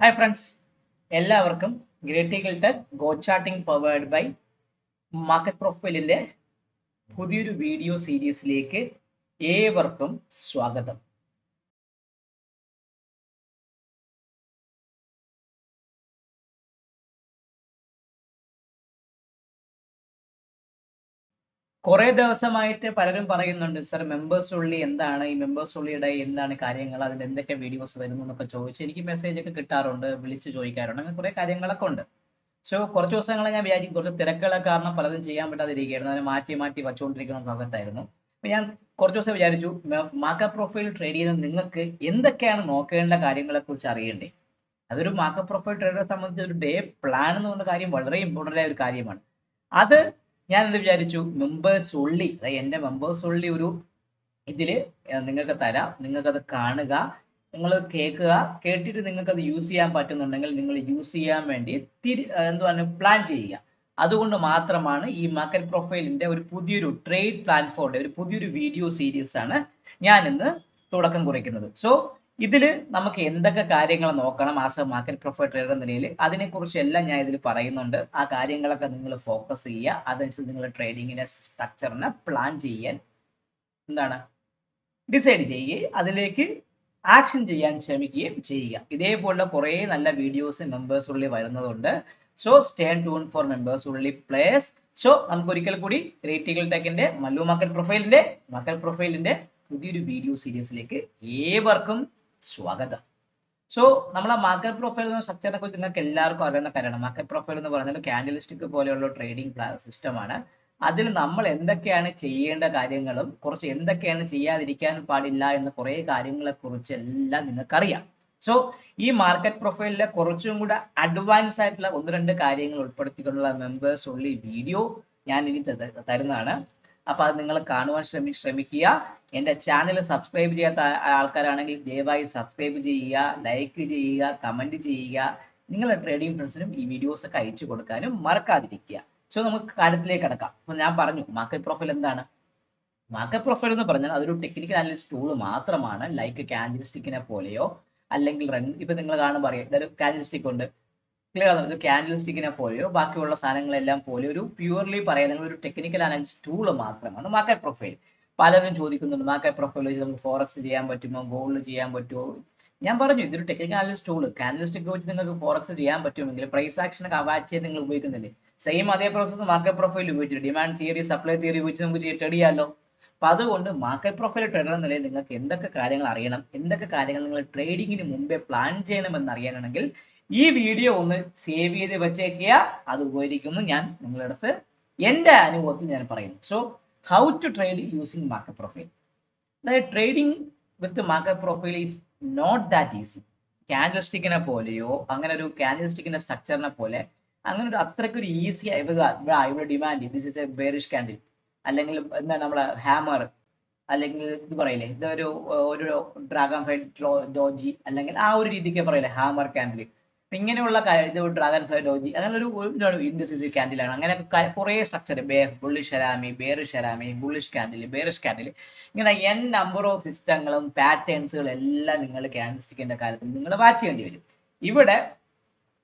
Hi friends എല്ലാവർക്കും ഗ്രേറ്റിക്കൽ tech go charting powered by market പ്രൊഫൈലിന്റെ പുതിയൊരു video സീരീസിലേക്ക് ഏവർക്കും സ്വാഗതം. കുറെ ദിവസമായിട്ട് പലരും പറയുന്നുണ്ട് സർ മെമ്പേഴ്സ് ഉള്ളി എന്താണ്? ഈ മെമ്പേഴ്സ് ഉള്ളിയുടെ എന്താണ് കാര്യങ്ങൾ? അതിൽ എന്തൊക്കെ വീഡിയോസ് വരുന്നു? എന്നൊക്കെ ചോദിച്ച് എനിക്ക് മെസ്സേജ് ഒക്കെ കിട്ടാറുണ്ട് വിളിച്ച് ചോദിക്കാറുണ്ട് അങ്ങനെ കുറെ കാര്യങ്ങളൊക്കെ ഉണ്ട്. സോ കുറച്ച് ദിവസങ്ങളെ ഞാൻ വിചാരിക്കും കുറച്ച് തിരക്കുകളെ കാരണം പലതും ചെയ്യാൻ പറ്റാതിരിക്കുകയായിരുന്നു. അതിനെ മാറ്റി മാറ്റി വച്ചുകൊണ്ടിരിക്കുന്ന സമയത്തായിരുന്നു. അപ്പൊ ഞാൻ കുറച്ച് ദിവസം വിചാരിച്ചു മാക്ക പ്രൊഫൈൽ ട്രേഡ് ചെയ്യുന്ന നിങ്ങൾക്ക് എന്തൊക്കെയാണ് നോക്കേണ്ട കാര്യങ്ങളെ കുറിച്ച് അറിയണ്ടേ? അതൊരു മാക്ക പ്രൊഫൈൽ ട്രേഡറെ സംബന്ധിച്ച് ഒരു ഡേ പ്ലാൻ എന്ന് പറഞ്ഞ കാര്യം വളരെ ഇമ്പോർട്ടന്റ് ആയ ഒരു കാര്യമാണ്. അത് ഞാൻ എന്ത് വിചാരിച്ചു? മെമ്പേഴ്സ് ഉള്ളി. അതായത് എന്റെ മെമ്പേഴ്സ് ഉള്ളി ഒരു ഇതിൽ നിങ്ങൾക്ക് തരാം. നിങ്ങൾക്കത് കാണുക. നിങ്ങൾ കേൾക്കുക. കേട്ടിട്ട് നിങ്ങൾക്ക് അത് യൂസ് ചെയ്യാൻ പറ്റുന്നുണ്ടെങ്കിൽ നിങ്ങൾ യൂസ് ചെയ്യാൻ വേണ്ടി തിരി എന്തുവാണ് പ്ലാൻ ചെയ്യുക. അതുകൊണ്ട് മാത്രമാണ് ഈ മാർക്കറ്റ് പ്രൊഫൈലിന്റെ ഒരു പുതിയൊരു ട്രേഡ് പ്ലാറ്റ്ഫോമിന്റെ ഒരു പുതിയൊരു വീഡിയോ സീരീസ് ആണ് ഞാൻ ഇന്ന് തുടക്കം കുറിക്കുന്നത്. സോ ഇതിൽ നമുക്ക് എന്തൊക്കെ കാര്യങ്ങൾ നോക്കണം as a market profile trader എന്ന നിലയിൽ അതിനെക്കുറിച്ച് എല്ലാം ഞാൻ ഇതിൽ പറയുന്നുണ്ട്. ആ കാര്യങ്ങളൊക്കെ നിങ്ങൾ ഫോക്കസ് ചെയ്യുക. അതനുസരിച്ച് നിങ്ങൾ ട്രേഡിങ്ങിനെ സ്ട്രക്ചറിനെ പ്ലാൻ ചെയ്യാൻ എന്താണ്? ഡിസൈഡ് ചെയ്യുകയും അതിലേക്ക് ആക്ഷൻ ചെയ്യാൻ ശ്രമിക്കുകയും ചെയ്യുക. ഇതേപോലുള്ള കുറേ നല്ല വീഡിയോസ് മെമ്പേഴ്സ് ഉള്ളിൽ വരുന്നതുകൊണ്ട് so stay tune for members ഉള്ളി പ്ലേസ് സോ നമുക്ക് ഒരിക്കൽ കൂടി റേറ്റിക്കൽ ടെക്കിന്റെ മല്ലു മാർക്കറ്റ് പ്രൊഫൈലിന്റെ മാർക്കറ്റ് പ്രൊഫൈലിന്റെ പുതിയൊരു വീഡിയോ സീരീസിലേക്ക് ഏവർക്കും സ്വാഗതം. സോ നമ്മളെ മാർക്കറ്റ് പ്രൊഫൈൽ എന്ന സ്ട്രക്ചറിനെ കുറിച്ച് നിങ്ങൾക്ക് എല്ലാവർക്കും അറിയുന്ന കാര്യമാണ്. മാർക്കറ്റ് പ്രൊഫൈൽ എന്ന് പറയുന്നത് കാൻഡലിസ്റ്റിക് പോലെയുള്ള ട്രേഡിംഗ് സിസ്റ്റമാണ് അതിൽ നമ്മൾ എന്തൊക്കെയാണ് ചെയ്യേണ്ട കാര്യങ്ങളും കുറച്ച് എന്തൊക്കെയാണ് ചെയ്യാതിരിക്കാൻ പാടില്ല എന്ന കുറേ കാര്യങ്ങളെ കുറിച്ച് എല്ലാം നിങ്ങൾക്കറിയാം. സോ ഈ മാർക്കറ്റ് പ്രൊഫൈലിലെ കുറച്ചും കൂടെ അഡ്വാൻസ് ആയിട്ടുള്ള ഒന്ന് രണ്ട് കാര്യങ്ങൾ ഉൾപ്പെടുത്തിക്കൊണ്ടുള്ള മെമ്പേഴ്സ് ഉള്ള വീഡിയോ ഞാൻ ഇനി തരുന്നതാണ്. അപ്പൊ അത് നിങ്ങൾ കാണുവാൻ ശ്രമി ശ്രമിക്കുക. എന്റെ ചാനൽ സബ്സ്ക്രൈബ് ചെയ്യാത്ത ആൾക്കാരാണെങ്കിൽ ദയവായി സബ്സ്ക്രൈബ് ചെയ്യുക ലൈക്ക് ചെയ്യുക കമന്റ് ചെയ്യുക. നിങ്ങളുടെ ട്രേഡിംഗ് ഫ്രണ്ട്സിനും ഈ വീഡിയോസ് ഒക്കെ അയച്ചു കൊടുക്കാനും മറക്കാതിരിക്കുക. സോ നമുക്ക് കാര്യത്തിലേക്ക് കിടക്കാം. അപ്പൊ ഞാൻ പറഞ്ഞു മാർക്കറ്റ് പ്രൊഫൈൽ എന്താണ്? മാർക്കറ്റ് പ്രൊഫൈൽ എന്ന് പറഞ്ഞാൽ അതൊരു ടെക്നിക്കൽ അനലിസ്റ്റ് ടൂൾ മാത്രമാണ്. ലൈക്ക് കാൻഡിൽ സ്റ്റിക്കിനെ പോലെയോ അല്ലെങ്കിൽ ഇപ്പൊ നിങ്ങൾ കാണുമ്പോൾ അറിയാം ഇതൊരു കാൻഡിൽ സ്റ്റിക്ക് ഉണ്ട്. ക്ലിയർ ആണ്? ക്യാൻഡിൽസ്റ്റിക്കിനെ പോലെയോ ബാക്കിയുള്ള സാധനങ്ങളെല്ലാം പോലെ ഒരു പ്യൂർലി പറയുന്ന ഒരു ടെക്നിക്കൽ അനാലിസിസ് ടൂൾ മാത്രമാണ് മാർക്കറ്റ് പ്രൊഫൈൽ പലരും ചോദിക്കുന്നുണ്ട് മാർക്കറ്റ് പ്രൊഫൈൽ വെച്ച് നമുക്ക് ഫോറക്സ് ചെയ്യാൻ പറ്റുമോ ഗോൾഡ് ചെയ്യാൻ പറ്റുമോ? ഞാൻ പറഞ്ഞു ഇതൊരു ടെക്നിക്കൽ അനാലിസിസ് ടൂൾ കാൻഡിൽസ്റ്റിക് വെച്ച് നിങ്ങൾക്ക് ഫോറക്സ് ചെയ്യാൻ പറ്റുമെങ്കിൽ പ്രൈസ് ആക്ഷൻ അവാച്ച് ചെയ്ത് നിങ്ങൾ ഉപയോഗിക്കുന്നില്ലേ? സെയിം അതേ പ്രോസസ്സ് മാർക്കറ്റ് പ്രൊഫൈൽ ഉപയോഗിച്ചിട്ട് ഡിമാൻഡ് തിയറി സപ്ലൈ തിയറി ഉപയോഗിച്ച് നമുക്ക് ട്രേഡ് ചെയ്യാമല്ലോ അപ്പൊ അതുകൊണ്ട് മാർക്കറ്റ് പ്രൊഫൈൽ ട്രേഡർ എന്ന നിലയിൽ നിങ്ങൾക്ക് എന്തൊക്കെ കാര്യങ്ങൾ അറിയണം എന്തൊക്കെ കാര്യങ്ങൾ നിങ്ങൾ ട്രേഡിങ്ങിന് മുമ്പേ പ്ലാൻ ചെയ്യണം എന്ന് അറിയാനാണെങ്കിൽ ഈ വീഡിയോ ഒന്ന് സേവ് ചെയ്ത് വെച്ചേക്കുക. അത് ഉപകരിക്കുന്നു ഞാൻ നിങ്ങളുടെ അടുത്ത് എന്റെ അനുഭവത്തിൽ ഞാൻ പറയുന്നു. So how to trade using market profile അതായത് trading with market profile is not that easy ക്യാൻഡൽസ്റ്റിക്കിനെ പോലെയോ അങ്ങനെ ഒരു ക്യാൻഡൽസ്റ്റിക്കിന്റെ സ്ട്രക്ചറിനെ പോലെ അങ്ങനെ ഒരു അത്രയ്ക്ക് ഒരു ഈസി ഇവിടെ demand this is a bearish candle അല്ലെങ്കിൽ എന്താ നമ്മളെ ഹാമർ അല്ലെങ്കിൽ ഇത് പറയില്ലേ ഇതൊരു ഒരു ഡ്രാഗൺ ഫ്ലൈ ഡോജി അല്ലെങ്കിൽ ആ ഒരു രീതിക്ക് പറയില്ലേ ഹാമർ ക്യാൻഡിൽ ഇങ്ങനെയുള്ള ഡ്രാഗൺ ഫ്ലൈ ഡോജി അങ്ങനെ ഒരു ഇൻഡസ്ട്രീസ് ക്യാൻഡിലാണ് അങ്ങനെ കുറേ structure bay bullish harami bearish harami bullish candle bearish candle ഇങ്ങനെ എൻ നമ്പർ ഓഫ് സിസ്റ്റങ്ങളും പാറ്റേൺസുകളും എല്ലാം നിങ്ങൾ ക്യാൻഡിസ്റ്റിക്കിന്റെ കാര്യത്തിൽ നിങ്ങൾ വാച്ച് ചെയ്യേണ്ടി വരും. ഇവിടെ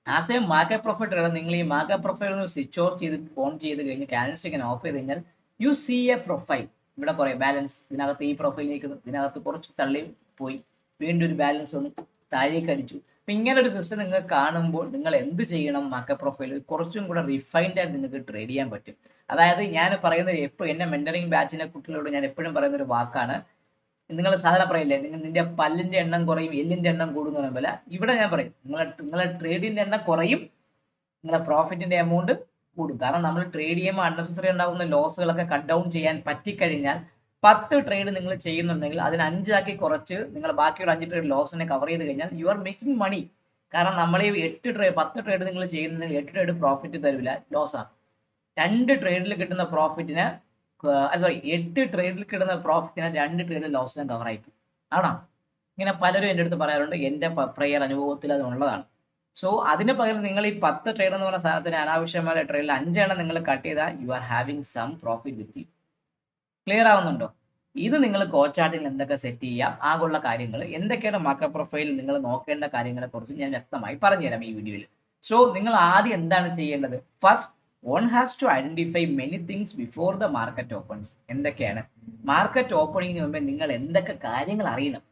ആസ് എ മാർക്കറ്റ് പ്രൊഫൈൽ നിങ്ങൾ ഈ മാർക്കറ്റ് പ്രൊഫൈൽ സ്വിച്ച് ഓഫ് ചെയ്ത് ഓൺ ചെയ്ത് കഴിഞ്ഞ് ക്യാൻഡിസ്റ്റിക്കിനെ ഓഫ് ചെയ്ത് കഴിഞ്ഞാൽ യു സി എ പ്രൊഫൈൽ ഇവിടെ കുറെ ബാലൻസ് ഇതിനകത്ത് ഈ പ്രൊഫൈൽ നിൽക്കുന്നു ഇതിനകത്ത് കുറച്ച് തള്ളി പോയി വീണ്ടും ഒരു ബാലൻസ് ഒന്ന് താഴേക്ക് അടിച്ചു. അപ്പൊ ഇങ്ങനെ ഒരു സിസ്റ്റം നിങ്ങൾ കാണുമ്പോൾ നിങ്ങൾ എന്ത് ചെയ്യണം മാർക്കറ്റ് പ്രൊഫൈൽ കുറച്ചും കൂടെ റിഫൈൻഡ് ആയിട്ട് നിങ്ങൾക്ക് ട്രേഡ് ചെയ്യാൻ പറ്റും. അതായത് ഞാൻ പറയുന്ന എപ്പോഴും എന്റെ മെന്ററിംഗ് ബാച്ചിനെ കുട്ടികളോട് ഞാൻ എപ്പോഴും പറയുന്ന ഒരു വാക്കാണ്. നിങ്ങൾ സാധാരണ പറയില്ലേ നിങ്ങൾ നിന്റെ പല്ലിന്റെ എണ്ണം കുറയും എല്ലിന്റെ എണ്ണം കൂടുന്ന പറയുമ്പോൾ ഇവിടെ ഞാൻ പറയും നിങ്ങളെ നിങ്ങളെ ട്രേഡിന്റെ എണ്ണം കുറയും നിങ്ങളുടെ പ്രോഫിറ്റിന്റെ എമൗണ്ട് കൂടും. കാരണം നമ്മൾ ട്രേഡ് ചെയ്യുമ്പോൾ അൺനെസസറി ഉണ്ടാകുന്ന ലോസുകളൊക്കെ കട്ട് ഡൗൺ ചെയ്യാൻ പറ്റിക്കഴിഞ്ഞാൽ പത്ത് ട്രേഡ് നിങ്ങൾ ചെയ്യുന്നുണ്ടെങ്കിൽ അതിന് അഞ്ചാക്കി കുറച്ച് നിങ്ങൾ ബാക്കിയുള്ള അഞ്ച് ട്രേഡ് ലോസിനെ കവർ ചെയ്ത് കഴിഞ്ഞാൽ യു ആർ മേക്കിംഗ് മണി കാരണം നമ്മൾ ഈ എട്ട് ട്രേഡ് പത്ത് ട്രേഡ് നിങ്ങൾ ചെയ്യുന്നുണ്ടെങ്കിൽ എട്ട് ട്രേഡ് പ്രോഫിറ്റ് തരില്ല ലോസാണ് രണ്ട് ട്രേഡിൽ കിട്ടുന്ന പ്രോഫിറ്റിന് സോറി എട്ട് ട്രേഡിൽ കിട്ടുന്ന പ്രോഫിറ്റിന് രണ്ട് ട്രേഡ് ലോസിനെ കവർ ആയിക്കും ആണോ? ഇങ്ങനെ പലരും എന്റെ അടുത്ത് പറയാറുണ്ട് എന്റെ പ്രയർ അനുഭവത്തിൽ അത് ഉള്ളതാണ്. സോ അതിന് പകരം നിങ്ങൾ ഈ പത്ത് ട്രേഡ് എന്ന് പറഞ്ഞ സാധനത്തിന് അനാവശ്യമായ ട്രേഡിൽ അഞ്ചെണ്ണം നിങ്ങൾ കട്ട് ചെയ്താൽ you are having some profit with you clear ആവുന്നുണ്ടോ? ഇത് നിങ്ങൾ കോച്ചാർട്ടിൽ എന്തൊക്കെ സെറ്റ് ചെയ്യാം? ആകുള്ള കാര്യങ്ങൾ എന്തൊക്കെയാണ് മാർക്കറ്റ് പ്രൊഫൈലിൽ നിങ്ങൾ നോക്കേണ്ട കാര്യങ്ങളെ കുറിച്ച് ഞാൻ വ്യക്തമായി പറഞ്ഞുതരാം ഈ വീഡിയോയിൽ സോ നിങ്ങൾ ആദ്യം എന്താണ് ചെയ്യേണ്ടത്? First one has to identify many things before the market opens എന്തൊക്കെയാണ്? മാർക്കറ്റ് ഓപ്പണിങ്ങിന് മുമ്പേ നിങ്ങൾ എന്തൊക്കെ കാര്യങ്ങൾ അറിയണം?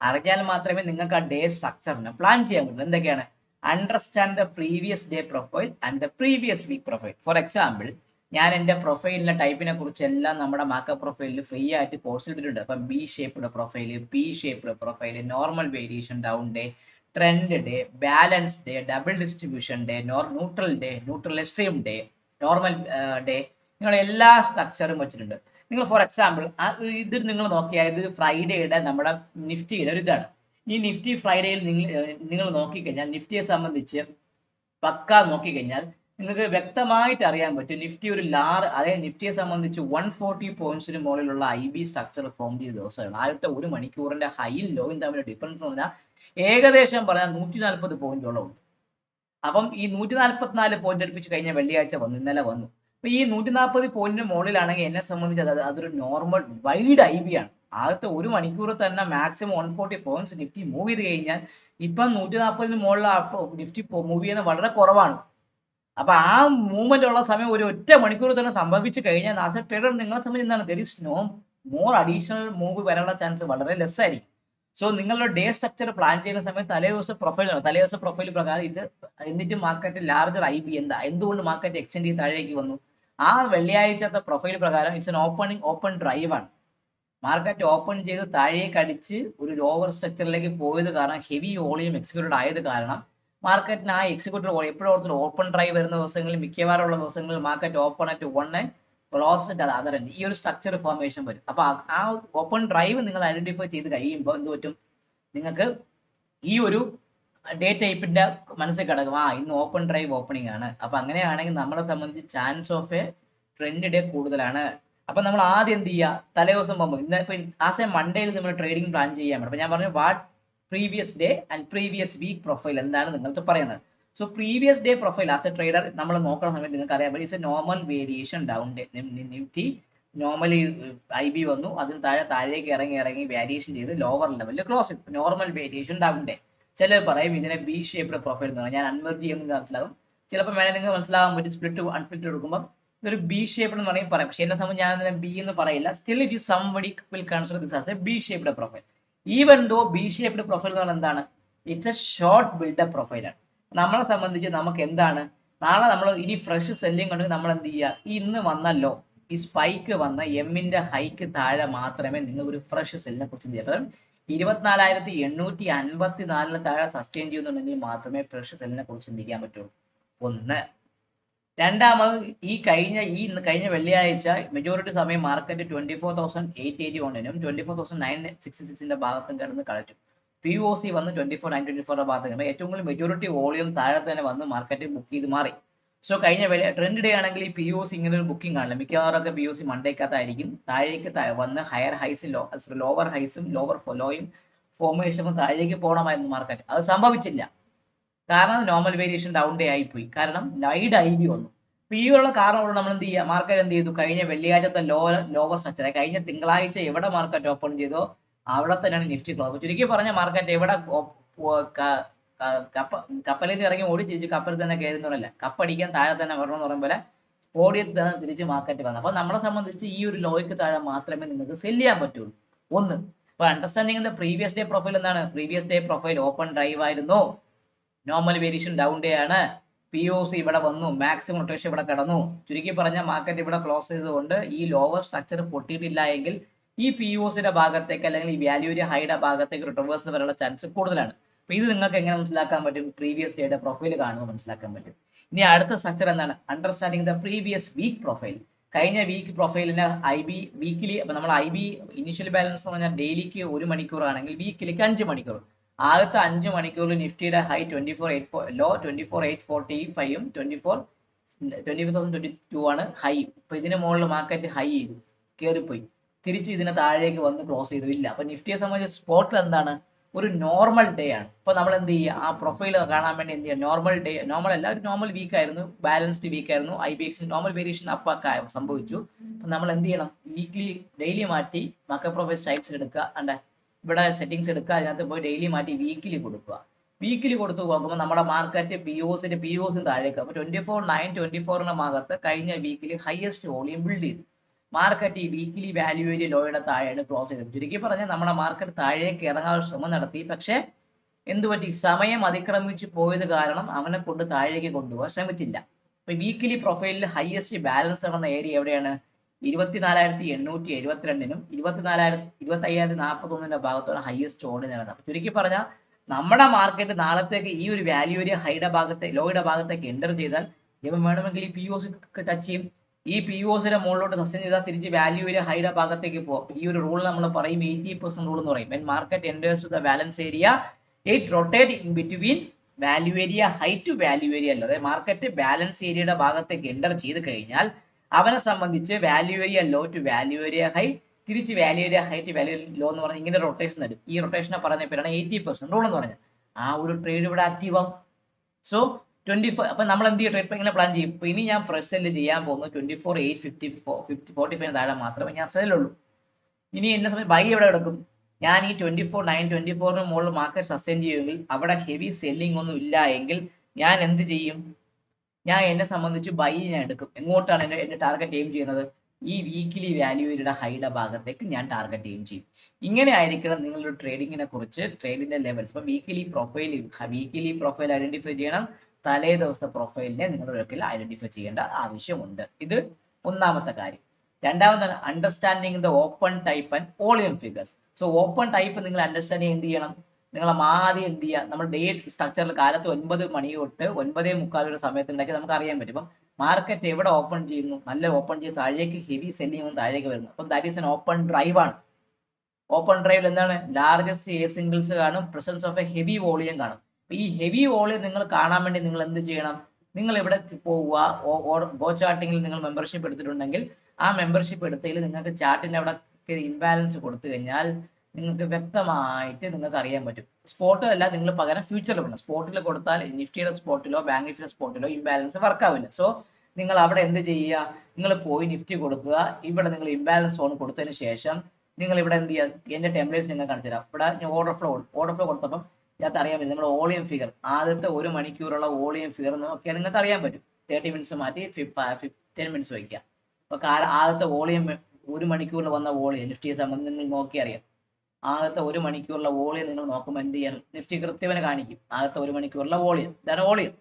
അറിഞ്ഞാൽ മാത്രമേ നിങ്ങൾക്ക് ആ ഡേ സ്ട്രക്ചറിന് പ്ലാൻ ചെയ്യാൻ പറ്റൂ. എന്തൊക്കെയാണ്? Understand the previous day profile and the previous week profile for example ഞാൻ എന്റെ പ്രൊഫൈലിലെ ടൈപ്പിനെ കുറിച്ച് എല്ലാം നമ്മുടെ മാക്കപ്പ് പ്രൊഫൈലിൽ ഫ്രീ ആയിട്ട് കോഴ്സ് ചെയ്തിട്ടുണ്ട് അപ്പം B shaped profile P shaped profile normal variation down day trend day balance day double distribution day nor neutral day neutral extreme day normal day നിങ്ങൾ എല്ലാ സ്ട്രക്ചറും വെച്ചിട്ടുണ്ട്. നിങ്ങൾ ഫോർ എക്സാമ്പിൾ ഇത് നിങ്ങൾ നോക്കിയാൽ ഇത് ഫ്രൈഡേയുടെ നമ്മുടെ നിഫ്റ്റിയുടെ ഒരു ഇതാണ് ഈ നിഫ്റ്റി ഫ്രൈഡേയിൽ നിങ്ങൾ നിങ്ങൾ നോക്കിക്കഴിഞ്ഞാൽ നിഫ്റ്റിയെ സംബന്ധിച്ച് പക്ക നോക്കിക്കഴിഞ്ഞാൽ നിങ്ങൾക്ക് വ്യക്തമായിട്ട് അറിയാൻ പറ്റും. നിഫ്റ്റി ഒരു ലാർ അതായത് നിഫ്റ്റിയെ സംബന്ധിച്ച് വൺ ഫോർട്ടി പോയിന്റ്സിന് മുകളിലുള്ള ഐ ബി സ്ട്രക്ചർ ഫോം ചെയ്ത ദിവസമാണ്. ആദ്യത്തെ ഒരു മണിക്കൂറിന്റെ ഹൈയും ലോയും തമ്മിൽ ഡിഫറൻസ് എന്ന് പറഞ്ഞാൽ ഏകദേശം പറഞ്ഞാൽ നൂറ്റി നാൽപ്പത് പോയിന്റോളം ഉണ്ട് അപ്പം ഈ നൂറ്റി നാൽപ്പത്തിനാല് പോയിന്റ് അടുപ്പിച്ച് കഴിഞ്ഞ വെള്ളിയാഴ്ച വന്നു ഇന്നലെ വന്നു. അപ്പൊ ഈ നൂറ്റി നാൽപ്പത് പോയിന്റിന് മുകളിലാണെങ്കിൽ എന്നെ സംബന്ധിച്ച് അത് അതൊരു നോർമൽ വൈഡ് ഐ ബി ആണ്. ആദ്യത്തെ ഒരു മണിക്കൂർ തന്നെ maximum one forty points Nifty move ചെയ്ത് കഴിഞ്ഞാൽ ഇപ്പം നൂറ്റി നാൽപ്പതിന് മുകളിൽ നിഫ്റ്റി മൂവ് ചെയ്യുന്നത് വളരെ കുറവാണ്. അപ്പൊ ആ മൂവ്മെന്റ് ഉള്ള സമയം ഒരു ഒറ്റ മണിക്കൂർ തന്നെ സംഭവിച്ചു കഴിഞ്ഞാൽ ആസ് എ ട്രേഡർ നിങ്ങളെ സംബന്ധിച്ച് എന്താണ്? There is no more additional move വരാനുള്ള ചാൻസ് വളരെ ലെസ് ആയിരിക്കും. സോ നിങ്ങളുടെ ഡേ സ്ട്രക്ചർ പ്ലാൻ ചെയ്യുന്ന സമയത്ത് തലേ ദിവസം പ്രൊഫൈൽ തലേ ദിവസം പ്രൊഫൈൽ പ്രകാരം ഇത് എന്നിട്ട് മാർക്കറ്റ് ലാർജർ ഐ ബി എന്താ? എന്തുകൊണ്ട് മാർക്കറ്റ് എക്സ്റ്റെൻഡ് ചെയ്ത് താഴേക്ക് വന്നു? ആ വെള്ളിയാഴ്ചത്തെ പ്രൊഫൈൽ പ്രകാരം ഇറ്റ്സ് എൻ ഓപ്പണിംഗ് ഓപ്പൺ ഡ്രൈവാണ് മാർക്കറ്റ് ഓപ്പൺ ചെയ്ത് താഴേക്ക് അടിച്ച് ഒരു ലോവർ സ്ട്രക്ചറിലേക്ക് പോയത് കാരണം ഹെവി വോളിയം എക്സിക്യൂട്ടഡ് ആയത് കാരണം മാർക്കറ്റിന് ആ എക്സിക്യൂട്ടീവ് എപ്പോഴും ഓർത്തിട്ട് ഓപ്പൺ ഡ്രൈവ് വരുന്ന ദിവസങ്ങളിൽ മിക്കവാറും ഉള്ള ദിവസങ്ങളിൽ market open at one close at other ഈ ഒരു സ്ട്രക്ചർ ഫോർമേഷൻ വരും. അപ്പൊ ആ ഓപ്പൺ ഡ്രൈവ് നിങ്ങൾ ഐഡന്റിഫൈ ചെയ്ത് കഴിയുമ്പോൾ എന്ത് പറ്റും? നിങ്ങൾക്ക് ഈ ഒരു ഡേ ടൈപ്പിന്റെ മനസ്സിൽ കിടക്കും. ആ ഇന്ന് ഓപ്പൺ ഡ്രൈവ് ഓപ്പണിംഗ് ആണ്. അപ്പൊ അങ്ങനെയാണെങ്കിൽ നമ്മളെ സംബന്ധിച്ച് chance of a trend day കൂടുതലാണ്. അപ്പൊ നമ്മൾ ആദ്യം എന്ത് ചെയ്യുക? തലേ ദിവസം പോകുമ്പോൾ ഇന്ന് ഇപ്പൊ ആസ് എ മൺഡേയിൽ നമ്മൾ ട്രേഡിംഗ് പ്ലാൻ ചെയ്യാൻ പറ്റും അപ്പൊ ഞാൻ പറഞ്ഞു what previous day and previous week profile എന്താണ് നിങ്ങൾക്ക് പറയുന്നത് so previous day profile as a trader നമ്മൾ നോക്കുന്ന സമയത്ത് നിങ്ങൾക്ക് അറിയാൻ പറ്റും it's a normal variation down day Nifty normally I B വന്നു. അതിന് താഴെ താഴേക്ക് ഇറങ്ങി ഇറങ്ങി വേരിയേഷൻ ചെയ്ത് ലോവർ ലെവലിൽ ക്ലോസ് ചെയ്തു. നോർമൽ വേരിയേഷൻ ഡൗൺ ഡേ ചിലർ പറയും ഇതിനെ ബി ഷേപ്ഡ് പ്രൊഫൈൽ എന്ന് പറയാം. ഞാൻ അൺമെർജ് ചെയ്യുമ്പോൾ മനസ്സിലാകും. ചിലപ്പോൾ വേണേൽ നിങ്ങൾക്ക് മനസ്സിലാകാൻ പറ്റും. സ്പ്ലിറ്റ് അൺസ്പ്ലിറ്റ് എടുക്കുമ്പോൾ ഇതൊരു ബി ഷേപ്ഡ് എന്ന് പറയും. പറയാം പക്ഷേ എന്നെ സംബന്ധിച്ച് ഞാൻ ബി എന്ന് പറയില്ല. Still it is somebody will consider this as a B shaped profile even though B shaped profile എന്ന് പറഞ്ഞാൽ എന്താണ്? ഇറ്റ്സ് എ ഷോർട്ട് ബിൽഡപ്പ് പ്രൊഫൈലാണ് നമ്മളെ സംബന്ധിച്ച് നമുക്ക് എന്താണ്? നാളെ നമ്മൾ ഇനി ഫ്രഷ് സെല്ലിംഗ് ഉണ്ടെങ്കിൽ നമ്മൾ എന്ത് ചെയ്യുക ഇന്ന് വന്നല്ലോ. ഈ സ്പൈക്ക് വന്ന എമ്മിന്റെ ഹൈക്ക് താഴെ മാത്രമേ നിങ്ങൾ ഒരു ഫ്രഷ് സെല്ലിനെ കുറിച്ച് എന്ത് ചെയ്യാം ഇരുപത്തിനാലായിരത്തി എണ്ണൂറ്റി അൻപത്തി നാലിന് താഴെ സസ്റ്റെയിൻ ചെയ്യുന്നുണ്ടെങ്കിൽ മാത്രമേ ഫ്രഷ് സെല്ലിനെ കുറിച്ച് ചിന്തിക്കാൻ പറ്റുള്ളൂ? ഒന്ന്. രണ്ടാമത് ഈ കഴിഞ്ഞ ഈ കഴിഞ്ഞ വെള്ളിയാഴ്ച മെജോറിറ്റി സമയം market twenty four thousand eight eighty വണ്ണിനും twenty four thousand nine sixty സിക്സിന്റെ ഭാഗത്തും കിടന്ന് കളിച്ചു. പി ഒ സി വന്ന് ട്വന്റി ഫോർ നയൻ ട്വന്റി ഫോറിന്റെ ഭാഗത്ത് കിടന്നു. ഏറ്റവും കൂടുതൽ മെജോറിറ്റി വോളിയം താഴെ തന്നെ വന്ന് മാർക്കറ്റ് ബുക്ക് ചെയ്ത് മാറി. സോ കഴിഞ്ഞ വില ട്രെൻഡ് ഡേ ആണെങ്കിൽ ഈ പി ഒ സി ഇങ്ങനെ ഒരു ബുക്കിംഗ് കാണില്ല. മിക്കവാറും ഒക്കെ പി ഒ സി മണ്ടേക്കകത്തായിരിക്കും. താഴേക്ക് വന്ന് ഹയർ ഹൈസും ലോ ലോവർ ഹൈസും ലോവർ ലോയും ഫോമേഷനും താഴേക്ക് പോകണമായിരുന്നു മാർക്കറ്റ് അത് സംഭവിച്ചില്ല. കാരണം നോർമൽ വേരിയേഷൻ ഡൗൺ ഡേ ആയിപ്പോയി. കാരണം ലൈഡ് ഐ ബി വന്നു. അപ്പൊ ഈ ഉള്ള കാരണം നമ്മൾ എന്ത് ചെയ്യുക? മാർക്കറ്റ് എന്ത് ചെയ്തു? കഴിഞ്ഞ വെള്ളിയാഴ്ചത്തെ ലോ ലോവർ സ്ട്രക്ചർ കഴിഞ്ഞ തിങ്കളാഴ്ച എവിടെ മാർക്കറ്റ് ഓപ്പൺ ചെയ്തോ അവിടെ തന്നെയാണ് നിഫ്റ്റി ക്ലോസ് ചുരുക്കി പറഞ്ഞ മാർക്കറ്റ് എവിടെ കപ്പ കപ്പലിൽ നിന്ന് ഇറങ്ങി ഓടി തിരിച്ച് കപ്പലിൽ തന്നെ കയറുന്നവരല്ല. കപ്പടിക്കാൻ താഴെ തന്നെ വരണം എന്ന് പറയുമ്പോൾ ഓടിയത്ത് തന്നെ തിരിച്ച് മാർക്കറ്റ് വന്നത് അപ്പൊ നമ്മളെ സംബന്ധിച്ച് ഈ ഒരു ലോയ്ക്ക് താഴെ മാത്രമേ നിങ്ങൾക്ക് സെൽ ചെയ്യാൻ പറ്റുള്ളൂ. ഒന്ന്. അപ്പൊ understanding the previous day profile എന്താണ്? Previous day profile open drive ആയിരുന്നു? നോർമൽ വേരിയേഷൻ ഡൗൺ ഡേ ആണ്. പി ഒ സി ഇവിടെ വന്നു. മാക്സിമം റൊട്ടേഷൻ ഇവിടെ കടന്നു. ചുരുക്കി പറഞ്ഞ മാർക്കറ്റ് ഇവിടെ ക്ലോസ് ചെയ്തുകൊണ്ട് ഈ ലോവർ സ്ട്രക്ചർ പൊട്ടിയിട്ടില്ല എങ്കിൽ ഈ പി ഒ സിയുടെ ഭാഗത്തേക്ക് അല്ലെങ്കിൽ ഈ വാല്യൂരി ഹൈയുടെ ഭാഗത്തേക്ക് റിട്ടേഴ്സ് വരാനുള്ള ചാൻസ് കൂടുതലാണ്. അപ്പൊ ഇത് നിങ്ങൾക്ക് എങ്ങനെ മനസ്സിലാക്കാൻ പറ്റും? പ്രീവിയസ് ഡേയുടെ പ്രൊഫൈൽ കാണുമ്പോൾ മനസ്സിലാക്കാൻ പറ്റും. ഇനി അടുത്ത സ്ട്രക്ചർ എന്താണ്? Understanding the previous week profile കഴിഞ്ഞ വീക്ക് പ്രൊഫൈലിന് ഐ ബി വീക്കിലി അപ്പൊ നമ്മൾ ഐ ബി ഇനിഷ്യൽ ബാലൻസ് എന്ന് പറഞ്ഞാൽ ഡെയിലിക്ക് ഒരു മണിക്കൂർ ആണെങ്കിൽ വീക്കിലേക്ക് അഞ്ച് മണിക്കൂർ. ആദ്യത്തെ അഞ്ച് മണിക്കൂറിൽ നിഫ്റ്റിയുടെ high twenty four eight four low twenty four eight forty ഫൈവും twenty four twenty four thousand twenty two ആണ് ഹൈ ഇപ്പൊ ഇതിന് മുകളിൽ മാർക്കറ്റ് ഹൈ ചെയ്തു കയറിപ്പോയി തിരിച്ച് ഇതിനെ താഴേക്ക് വന്ന് ക്ലോസ് ചെയ്തു. ഇല്ല. അപ്പൊ നിഫ്റ്റിയെ സംബന്ധിച്ച് സ്പോട്ടിൽ എന്താണ്? ഒരു നോർമൽ ഡേ ആണ്. ഇപ്പൊ നമ്മൾ എന്ത് ചെയ്യുക? ആ പ്രൊഫൈൽ കാണാൻ വേണ്ടി എന്ത് ചെയ്യുക? നോർമൽ ഡേ നോർമൽ അല്ല ഒരു നോർമൽ വീക്ക് ആയിരുന്നു. ബാലൻസ്ഡ് വീക്ക് ആയിരുന്നു. I B X normal variation അപ്പൊക്കെ സംഭവിച്ചു. നമ്മൾ എന്ത് ചെയ്യണം? വീക്ക്ലി ഡെയിലി മാറ്റി മക്ക പ്രൊഫൈൽ സൈറ്റ്സ് എടുക്കുക. അണ്ട ഇവിടെ സെറ്റിങ്സ് എടുക്കുക അതിനകത്ത് പോയി ഡെയിലി മാറ്റി വീക്കിലി കൊടുക്കുക. വീക്കിലി കൊടുത്ത് നോക്കുമ്പോൾ നമ്മുടെ മാർക്കറ്റ് പി ഒസിന്റെ പി ഒസിന് താഴേക്ക്. അപ്പോൾ ട്വന്റി ഫോർ നയൻ ട്വന്റി ഫോറിന്റെ ഭാഗത്ത് കഴിഞ്ഞ വീക്കിൽ ഹയസ്റ്റ് വോളിയം ബിൽഡ് ചെയ്തു. മാർക്കറ്റ് ഈ വീക്കിലി വാല്യൂ ഏരിയ ലോയുടെ താഴെയാണ് ക്ലോസ് ചെയ്തത്. ചുരുക്കി പറഞ്ഞാൽ നമ്മുടെ മാർക്കറ്റ് താഴേക്ക് ഇറങ്ങാൻ ശ്രമം നടത്തി. പക്ഷേ എന്ത് പറ്റി? സമയം അതിക്രമിച്ച് പോയത് കാരണം അവനെ കൊണ്ട് താഴേക്ക് കൊണ്ടുപോകാൻ ശ്രമിച്ചില്ല. അപ്പൊ വീക്കിലി പ്രൊഫൈലിൽ ഹയസ്റ്റ് ബാലൻസ് നടന്ന ഏരിയ എവിടെയാണ്? ഇരുപത്തിനാലായിരത്തി എണ്ണൂറ്റി എഴുപത്തിരണ്ടിനും ഇരുപത്തിനാലായിരത്തി ഇരുപത്തി അയ്യായിരത്തി നാൽപ്പത്തി ഒന്നിന്റെ ഭാഗത്താണ് ഹയസ്റ്റ് ഓടി നേടുന്നത്. അപ്പൊ ചുരുക്കി പറഞ്ഞാൽ നമ്മുടെ മാർക്കറ്റ് നാളത്തേക്ക് ഈ ഒരു വാല്യൂ ഏരിയ ഹൈയുടെ ഭാഗത്തെ ലോയുടെ ഭാഗത്തേക്ക് എന്റർ ചെയ്താൽ ഇവൻ വേണമെങ്കിൽ ഈ പി ഒ സി ടച്ച് ചെയ്യും. ഈ പി ഒ സിന്റെ മുകളിലോട്ട് സസ്റ്റെയിൻ ചെയ്താൽ തിരിച്ച് വാല്യൂ ഏരിയ ഹൈയുടെ ഭാഗത്തേക്ക് പോകും ഈ ഒരു റൂൾ നമ്മൾ പറയും എയ്റ്റി പെർസെന്റ് റൂൾ എന്ന് പറയും. When market enters to the balance area it rotate in between value area high to value area അല്ല അതായത് മാർക്കറ്റ് ബാലൻസ് ഏരിയയുടെ ഭാഗത്തേക്ക് എന്റർ ചെയ്ത് കഴിഞ്ഞാൽ അവനെ സംബന്ധിച്ച് value area low to value area high തിരിച്ച് value area high to value low എന്ന് പറഞ്ഞാൽ ഇങ്ങനെ റൊട്ടേഷൻ തരും ഈ റൊട്ടേഷനെ പറഞ്ഞ പേരാണ് എയ്റ്റി പെർസെന്റ് റൂൾ എന്ന് പറഞ്ഞത് ആ ഒരു ട്രേഡ് ഇവിടെ ആക്റ്റീവ് ആവും. സോ ട്വന്റി ഫോർ അപ്പൊ നമ്മൾ എന്ത് ചെയ്യും? ട്രേഡ് ഇങ്ങനെ പ്ലാൻ ചെയ്യും. ഇപ്പൊ ഇനി ഞാൻ ഫ്രഷ് സെല്ല് ചെയ്യാൻ പോകുന്നത് twenty four eight fifty four fifty forty five താഴെ മാത്രമേ ഞാൻ സെല്ലുള്ളൂ ഇനി എന്നെ സമയത്ത് ബൈ എവിടെ കിടക്കും? ഞാൻ ഈ ട്വന്റി ഫോർ നയൻ ട്വന്റി ഫോറിന് മുകളിൽ മാർക്കറ്റ് സസ്റ്റെയിൻ ചെയ്യുമെങ്കിൽ അവിടെ ഹെവി സെല്ലിംഗ് ഒന്നും ഇല്ല എങ്കിൽ ഞാൻ എന്ത് ചെയ്യും? ഞാൻ എന്നെ സംബന്ധിച്ച് ബൈ ഞാൻ എടുക്കും. എങ്ങോട്ടാണ് എന്റെ എന്റെ ടാർഗറ്റ് എയിം ചെയ്യുന്നത്? ഈ വീക്കിലി വാല്യൂയുടെ ഹൈയുടെ ഭാഗത്തേക്ക് ഞാൻ ടാർഗറ്റ് എയിം ചെയ്യും. ഇങ്ങനെ ആയിരിക്കണം നിങ്ങളുടെ ട്രേഡിങ്ങിനെ കുറിച്ച് ട്രേഡിന്റെ ലെവൽസ് ഇപ്പൊ weekly profile weekly profile identify ചെയ്യണം. തലേ ദിവസത്തെ പ്രൊഫൈലിനെ നിങ്ങളുടെ ഒരിക്കലും ഐഡന്റിഫൈ ചെയ്യേണ്ട ആവശ്യമുണ്ട്. ഇത് ഒന്നാമത്തെ കാര്യം. രണ്ടാമതാണ് understanding the open type and volume figures so open type നിങ്ങൾ അണ്ടർസ്റ്റാൻഡ് എന്ത് ചെയ്യണം. നിങ്ങൾ ആദ്യം എന്ത് ചെയ്യുക നമ്മൾ ഡേ സ്ട്രക്ചറിൽ കാലത്ത് ഒൻപത് മണി തൊട്ട് ഒൻപതേ മുക്കാൽ ഒരു സമയത്ത് ഉണ്ടാക്കി നമുക്ക് അറിയാൻ പറ്റും. അപ്പം മാർക്കറ്റ് എവിടെ ഓപ്പൺ ചെയ്യുന്നു? നല്ല ഓപ്പൺ ചെയ്ത് താഴേക്ക് ഹെവി സെല്ലിംഗ് താഴേക്ക് വരുന്നു. അപ്പം that is an open drive ആണ്. ഓപ്പൺ ഡ്രൈവിൽ എന്താണ്? ലാർജസ്റ്റ് എ സിംഗിൾസ് കാണും presence of a heavy volume കാണും. ഈ ഹെവി വോളിയം നിങ്ങൾ കാണാൻ വേണ്ടി നിങ്ങൾ എന്ത് ചെയ്യണം? നിങ്ങൾ ഇവിടെ പോവുക. ഗോ ചാർട്ടിങ്ങിൽ നിങ്ങൾ മെമ്പർഷിപ്പ് എടുത്തിട്ടുണ്ടെങ്കിൽ ആ മെമ്പർഷിപ്പ് എടുത്തതിൽ നിങ്ങൾക്ക് ചാർട്ടിന്റെ അവിടെ ഇംബാലൻസ് കൊടുത്തു കഴിഞ്ഞാൽ നിങ്ങൾക്ക് വ്യക്തമായിട്ട് നിങ്ങൾക്ക് അറിയാൻ പറ്റും. സ്പോട്ട് അല്ല നിങ്ങൾ പകരം ഫ്യൂച്ചറിൽ വേണം സ്പോട്ടിൽ കൊടുത്താൽ നിഫ്റ്റിയുടെ സ്പോട്ടിലോ ബാങ്ക് നിഫ്റ്റിയുടെ സ്പോട്ടിലോ ഇംബാലൻസ് വർക്ക് ആവില്ല സോ നിങ്ങൾ അവിടെ എന്ത് ചെയ്യുക? നിങ്ങൾ പോയി നിഫ്റ്റി കൊടുക്കുക. ഇവിടെ നിങ്ങൾ ഇംബാലൻസ് ഓൺ കൊടുത്തതിന് ശേഷം നിങ്ങൾ ഇവിടെ എന്ത് ചെയ്യുക? എന്റെ ടെംപ്ലേറ്റ്സ് നിങ്ങൾ കാണിച്ചു തരാം. ഇവിടെ ഞാൻ ഓർഡർ ഫ്ലോ ഓർഡർ ഫ്ലോ കൊടുത്തപ്പം ഇതിനകത്ത് അറിയാൻ പറ്റും. നിങ്ങൾ ഓളിയം ഫിഗർ ആദ്യത്തെ ഒരു മണിക്കൂറുള്ള ഓളിയം ഫിഗർ നോക്കിയാൽ നിങ്ങൾക്ക് അറിയാൻ പറ്റും. തേർട്ടി മിനിറ്റ്സ് മാറ്റി ടെൻ മിനിറ്റ്സ് വയ്ക്കുക. അപ്പൊ ആദ്യത്തെ വോളിയം ഒരു മണിക്കൂറിൽ വന്ന വോളിയം നിഫ്റ്റിയെ സംബന്ധിച്ച് നിങ്ങൾ നോക്കി അറിയാം ആദ്യത്തെ ഒരു മണിക്കൂറിലെ വോളിയം നിങ്ങൾ നോക്കുമ്പോൾ എന്ത് ചെയ്യണം നിഫ്റ്റി കൃത്യവനെ കാണിക്കും. ആദ്യത്തെ ഒരു മണിക്കൂറിലെ വോളിയം. ഇതാണ് വോളിയം.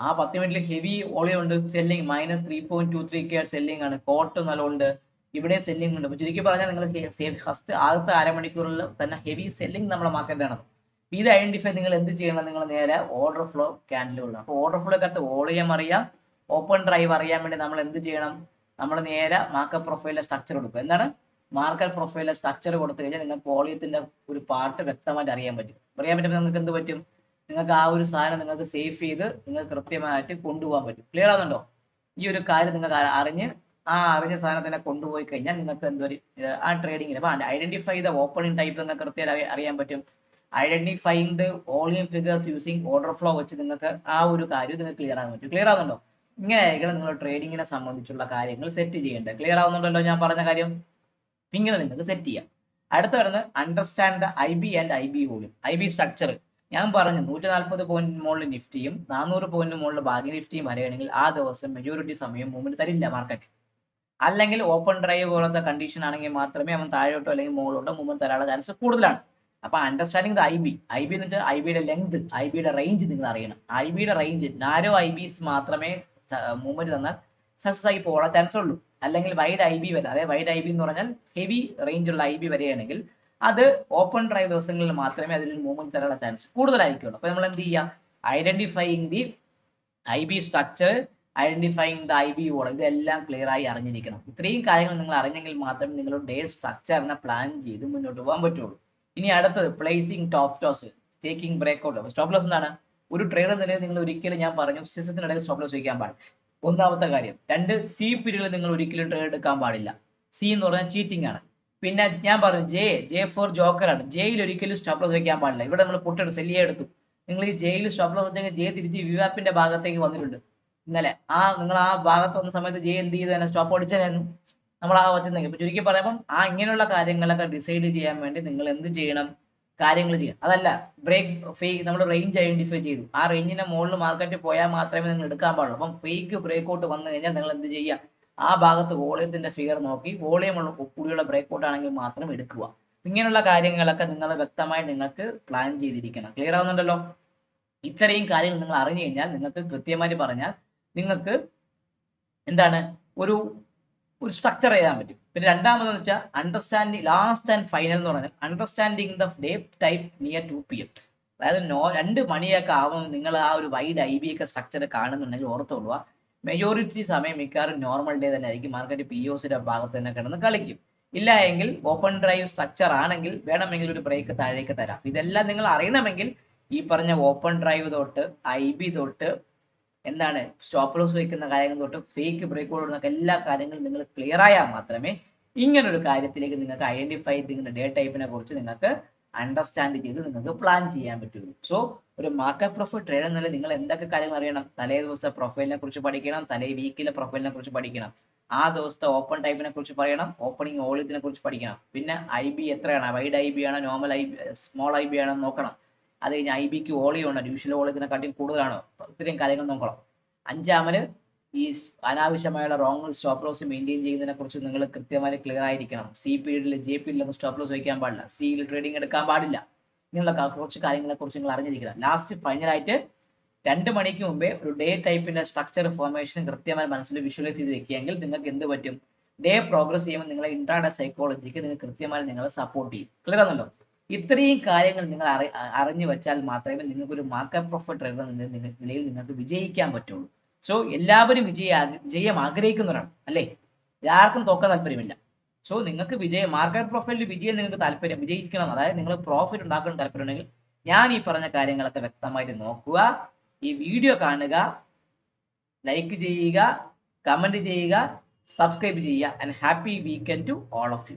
ആ പത്ത് മിനിറ്റിൽ ഹെവി വോളിയം ഉണ്ട്. Selling minus three point two three K selling ആണ്. കോട്ട് നല്ലുണ്ട്. ഇവിടെ സെല്ലിംഗ് ഉണ്ട്. ചുരുക്കി പറഞ്ഞാൽ നിങ്ങൾ ഫസ്റ്റ് ആദ്യത്തെ അരമണിക്കൂറിൽ തന്നെ ഹെവി സെല്ലിംഗ് നമ്മളെ മാർക്കറ്റ് ആണ് ഇത് ഐഡന്റിഫൈ നിങ്ങൾ എന്ത് ചെയ്യണം? നിങ്ങൾ നേരെ ഓർഡർ ഫ്ലോ ക്യാൻഡിൽ വിടണം അപ്പോൾ ഓർഡർ ഫ്ലോ ഫ്ലോക്കകത്ത് വോളിയം അറിയാം. ഓപ്പൺ ഡ്രൈവ് അറിയാൻ വേണ്ടി നമ്മൾ എന്ത് ചെയ്യണം? നമ്മൾ നേരെ മാർക്കറ്റ് പ്രൊഫൈലിലെ സ്ട്രക്ചർ കൊടുക്കുക എന്താണ്? മാർക്കറ്റ് പ്രൊഫൈലിലെ സ്ട്രക്ചർ കൊടുത്തു കഴിഞ്ഞാൽ നിങ്ങൾക്ക് വോളിയത്തിന്റെ ഒരു പാർട്ട് വ്യക്തമായിട്ട് അറിയാൻ പറ്റും. അറിയാൻ പറ്റുമ്പോൾ നിങ്ങൾക്ക് എന്ത് പറ്റും? നിങ്ങൾക്ക് ആ ഒരു സാധനം നിങ്ങൾക്ക് സേഫ് ചെയ്ത് നിങ്ങൾക്ക് കൃത്യമായിട്ട് കൊണ്ടുപോകാൻ പറ്റും. ക്ലിയർ ആകുന്നുണ്ടോ ഈ ഒരു കാര്യം നിങ്ങൾക്ക് അറിഞ്ഞ് ആ അറിഞ്ഞ സാധനത്തിനെ കൊണ്ടുപോയി കഴിഞ്ഞാൽ നിങ്ങൾക്ക് എന്തൊരു ആ ട്രേഡിങ്ങിൽ അപ്പൊ ഐഡന്റിഫൈ ദ ഓപ്പണിംഗ് ടൈപ്പ് നിങ്ങൾക്ക് കൃത്യമായിട്ട് അറിയാൻ പറ്റും. Identifying the volume figures using order flow വെച്ച് നിങ്ങൾക്ക് ആ ഒരു കാര്യം നിങ്ങൾക്ക് ക്ലിയർ ആകാൻ പറ്റും. ക്ലിയർ ആകുന്നുണ്ടോ ഇങ്ങനെയായിരിക്കണം നിങ്ങൾ ട്രേഡിങ്ങിനെ സംബന്ധിച്ചുള്ള കാര്യങ്ങൾ സെറ്റ് ചെയ്യേണ്ടത്. ക്ലിയർ ആവുന്നുണ്ടല്ലോ ഞാൻ പറഞ്ഞ കാര്യം? ഇങ്ങനെ നിങ്ങൾക്ക് സെറ്റ് ചെയ്യാം. അടുത്ത വരുന്നത് understand the I B and I B volume I B structure ഞാൻ പറഞ്ഞു നൂറ്റി നാൽപ്പത് പോയിന്റ് മുകളിൽ നിഫ്റ്റിയും നാനൂറ് പോയിന്റ് മുകളിൽ ഭാഗ്യ നിഫ്റ്റിയും വരികയാണെങ്കിൽ ആ ദിവസം മെജോറിറ്റി സമയം മൂവ്മെന്റ് തരില്ല മാർക്കറ്റ് അല്ലെങ്കിൽ ഓപ്പൺ ഡ്രൈവ് പോലത്തെ കണ്ടീഷൻ ആണെങ്കിൽ മാത്രമേ അവൻ താഴോട്ടോ അല്ലെങ്കിൽ മുകളിലോട്ടോ മൂവ്മെന്റ് തരാനുള്ള ചാൻസ് കൂടുതലാണ്. അപ്പൊ understanding I B I B എന്ന് വെച്ചാൽ ഐ ബിയുടെ ലെങ്ത് ഐ ബിയുടെ റേഞ്ച് നിങ്ങൾ അറിയണം. ഐ ബിയുടെ റേഞ്ച് നാരോ ഐ ബിസ് മാത്രമേ മൂവ്മെന്റ് തന്നാൽ സക്സസ് ആയി പോകാൻ ചാൻസ് ഉള്ളൂ. അല്ലെങ്കിൽ വൈഡ് ഐ ബി വരെ അതായത് വൈഡ് ഐ ബി എന്ന് പറഞ്ഞാൽ ഹെവി റേഞ്ച് ഉള്ള ഐ ബി വരെയാണെങ്കിൽ അത് ഓപ്പൺ ഡ്രൈവ് ദിവസങ്ങളിൽ മാത്രമേ അതിൽ മൂവ്മെന്റ് തരാനുള്ള ചാൻസ് കൂടുതലായിരിക്കുള്ളൂ. അപ്പൊ നമ്മൾ എന്ത് ചെയ്യുക identifying the I B structure identifying the I B wall ഇതെല്ലാം ക്ലിയർ ആയി അറിഞ്ഞിരിക്കണം. ഇത്രയും കാര്യങ്ങൾ നിങ്ങൾ അറിഞ്ഞെങ്കിൽ മാത്രമേ നിങ്ങൾ ഡേ സ്ട്രക്ചറിനെ പ്ലാൻ ചെയ്ത് മുന്നോട്ട് പോകാൻ പറ്റുള്ളൂ. ഇനി അടുത്തത് placing top toss taking breakout stop loss എന്താണ്? ഒരു ട്രേഡർ നിലയിൽ നിങ്ങൾ ഒരിക്കലും ഞാൻ പറഞ്ഞു സിസ്റ്റത്തിനിടയിൽ സ്റ്റോപ്പ് ലോസ് വയ്ക്കാൻ പാടില്ല. ഒന്നാമത്തെ കാര്യം രണ്ട് സി പീരീഡിൽ നിങ്ങൾ ഒരിക്കലും ട്രേഡ് എടുക്കാൻ പാടില്ല. സി എന്ന് പറഞ്ഞാൽ ചീറ്റിംഗ് ആണ്. പിന്നെ ഞാൻ പറഞ്ഞു ജെ ജെ ഫോർ ജോക്കർ ആണ്. ജെയിൽ ഒരിക്കലും സ്റ്റോപ്പ് ലോസ് വെക്കാൻ പാടില്ല. ഇവിടെ നമ്മൾ പൊട്ടെടുത്ത് സെല്ലിയെ എടുത്തു. നിങ്ങൾ ഈ ജെയിൽ ലോസ് വെച്ചാൽ ജെ തിരിച്ച് വിവാപ്പിന്റെ ഭാഗത്തേക്ക് വന്നിട്ടുണ്ട്. ഇന്നലെ ആ നിങ്ങൾ ആ ഭാഗത്ത് വന്ന സമയത്ത് ജെ എന്ത് ചെയ്തു? സ്റ്റോപ്പ് ഓടിച്ചു നമ്മൾ ആ വച്ചിട്ടുണ്ടെങ്കിൽ ഇപ്പൊ ചുരുക്കി പറയുമ്പോൾ ആ ഇങ്ങനെയുള്ള കാര്യങ്ങളൊക്കെ ഡിസൈഡ് ചെയ്യാൻ വേണ്ടി നിങ്ങൾ എന്ത് ചെയ്യണം? കാര്യങ്ങൾ ചെയ്യാം. അതല്ല ബ്രേക്ക് ഫേക്ക് നമ്മൾ റേഞ്ച് ഐഡന്റിഫൈ ചെയ്തു. ആ റേഞ്ചിന്റെ മുകളിൽ മാർക്കറ്റ് പോയാൽ മാത്രമേ നിങ്ങൾ എടുക്കാൻ പാടുള്ളൂ. അപ്പം ഫേക്ക് ബ്രേക്ക് ഔട്ട് വന്നു കഴിഞ്ഞാൽ നിങ്ങൾ എന്ത് ചെയ്യുക? ആ ഭാഗത്ത് വോളിയത്തിന്റെ ഫിഗർ നോക്കി. വോളിയം ഉള്ള കൂടിയുള്ള ബ്രേക്ക് ഔട്ട് ആണെങ്കിൽ മാത്രം എടുക്കുക. ഇങ്ങനെയുള്ള കാര്യങ്ങളൊക്കെ നിങ്ങൾ വ്യക്തമായി നിങ്ങൾക്ക് പ്ലാൻ ചെയ്തിരിക്കണം. ക്ലിയർ ആവുന്നുണ്ടല്ലോ? ഇത്രയും കാര്യങ്ങൾ നിങ്ങൾ അറിഞ്ഞു കഴിഞ്ഞാൽ നിങ്ങൾക്ക് കൃത്യമായി പറഞ്ഞാൽ നിങ്ങൾക്ക് എന്താണ്? ഒരു ഒരു സ്ട്രക്ചർ എഴുതാൻ പറ്റും. പിന്നെ രണ്ടാമതെന്ന് വെച്ചാൽ അണ്ടർസ്റ്റാൻഡിങ് ലാസ്റ്റ് ആൻഡ് ഫൈനൽ എന്ന് പറഞ്ഞാൽ understanding the day type near two P M അതായത് നോ രണ്ട് മണിയൊക്കെ ആവും നിങ്ങൾ ആ ഒരു വൈഡ് ഐ ബി ഒക്കെ സ്ട്രക്ചർ കാണുന്നുണ്ടെങ്കിൽ ഓർത്തോളുക മെജോറിറ്റി സമയം മിക്കവാറും നോർമൽ ഡേ തന്നെ ആയിരിക്കും. മാർക്കറ്റ് പി ഒസിന്റെ ഭാഗത്ത് തന്നെ കിടന്ന് കളിക്കും. ഇല്ല എങ്കിൽ ഓപ്പൺ ഡ്രൈവ് സ്ട്രക്ചർ ആണെങ്കിൽ വേണമെങ്കിൽ ഒരു ബ്രേക്ക് താഴേക്ക് തരാം. ഇതെല്ലാം നിങ്ങൾ അറിയണമെങ്കിൽ ഈ പറഞ്ഞ ഓപ്പൺ ഡ്രൈവ് തൊട്ട് ഐ ബി തൊട്ട് എന്താണ് സ്റ്റോപ്പ് ലോസ് വയ്ക്കുന്ന കാര്യങ്ങൾ തൊട്ട് ഫേക്ക് ബ്രേക്ക് ഓടുന്ന എല്ലാ കാര്യങ്ങളും നിങ്ങൾ ക്ലിയർ ആയാൽ മാത്രമേ ഇങ്ങനൊരു കാര്യത്തിലേക്ക് നിങ്ങൾക്ക് ഐഡന്റിഫൈ ചെയ്യുന്ന ഡേ ടൈപ്പിനെ കുറിച്ച് നിങ്ങൾക്ക് അണ്ടർസ്റ്റാൻഡ് ചെയ്ത് നിങ്ങൾക്ക് പ്ലാൻ ചെയ്യാൻ പറ്റുള്ളൂ. സോ ഒരു മാർക്കറ്റ് പ്രൊഫൈൽ ട്രേഡ് എന്നല്ല നിങ്ങൾ എന്തൊക്കെ കാര്യങ്ങൾ അറിയണം? തലേ ദിവസത്തെ പ്രൊഫൈലിനെ കുറിച്ച് പഠിക്കണം തലേ വീക്കിലെ പ്രൊഫൈലിനെ കുറിച്ച് പഠിക്കണം. ആ ദിവസത്തെ ഓപ്പൺ ടൈപ്പിനെ കുറിച്ച് പറയണം ഓപ്പണിംഗ് ഓളിയത്തിനെ കുറിച്ച് പഠിക്കണം. പിന്നെ ഐ ബി എത്രയാണ്? വൈഡ് ഐ ബി ആണോ? Normal I small I B ആണോ നോക്കണം. അത് കഴിഞ്ഞ് ഐ ബിക്ക് വോളിയുണ്ട് ഉണ്ടോ വോളിയത്തിനെ ഓളിയത്തിനെക്കാട്ടിയും കൂടുതലാണോ. ഇത്രയും കാര്യങ്ങൾ നോക്കണം. അഞ്ചാമന് ഈ അനാവശ്യമായുള്ള റോങ് സ്റ്റോപ്പ് ലോസ് മെയിന്റെയിൻ ചെയ്യുന്നതിനെ കുറിച്ച് നിങ്ങൾ കൃത്യമായി ക്ലിയർ ആയിരിക്കണം. സി പീരീഡിൽ ജെ പീരീഡിലൊന്നും സ്റ്റോപ്പ് ലോസ് വയ്ക്കാൻ പാടില്ല. സിയിൽ ട്രേഡിംഗ് എടുക്കാൻ പാടില്ല. ഇങ്ങനെയുള്ള കുറച്ച് കാര്യങ്ങളെ കുറിച്ച് നിങ്ങൾ അറിഞ്ഞിരിക്കണം. ലാസ്റ്റ് ഫൈനലായിട്ട് രണ്ട് മണിക്ക് മുമ്പേ ഒരു ഡേ ടൈപ്പിന്റെ സ്ട്രക്ചർ ഫോർമേഷൻ കൃത്യമായി മനസ്സിൽ വിഷ്വലൈസ് ചെയ്ത് വെക്കുകയെങ്കിൽ നിങ്ങൾക്ക് എന്ത് പറ്റും? ഡേ പ്രോഗ്രസ് ചെയ്യുമ്പോൾ നിങ്ങളെ ഇൻട്രാഡ സൈക്കോളജിക്ക് നിങ്ങൾ കൃത്യമായി നിങ്ങളെ സപ്പോർട്ട് ചെയ്യും. ക്ലിയർ ആണല്ലോ? ഇത്രയും കാര്യങ്ങൾ നിങ്ങൾ അറി അറിഞ്ഞു വെച്ചാൽ മാത്രമേ നിങ്ങൾക്ക് ഒരു മാർക്കറ്റ് പ്രോഫിറ്റ് ട്രേഡർ നിലയിൽ നിങ്ങൾക്ക് വിജയിക്കാൻ പറ്റുള്ളൂ. സോ എല്ലാവരും വിജയ വിജയം ആഗ്രഹിക്കുന്നവരാണ് അല്ലേ? ആർക്കും തോക്ക താല്പര്യമില്ല. സോ നിങ്ങൾക്ക് വിജയം മാർക്കറ്റ് പ്രൊഫൈലിൽ വിജയം നിങ്ങൾക്ക് താല്പര്യം വിജയിക്കണം. അതായത് നിങ്ങൾ പ്രോഫിറ്റ് ഉണ്ടാക്കണം താല്പര്യം ഉണ്ടെങ്കിൽ ഞാൻ ഈ പറഞ്ഞ കാര്യങ്ങളൊക്കെ വ്യക്തമായിട്ട് നോക്കുക. ഈ വീഡിയോ കാണുക ലൈക്ക് ചെയ്യുക കമന്റ് ചെയ്യുക സബ്സ്ക്രൈബ് ചെയ്യുക and happy weekend to all of you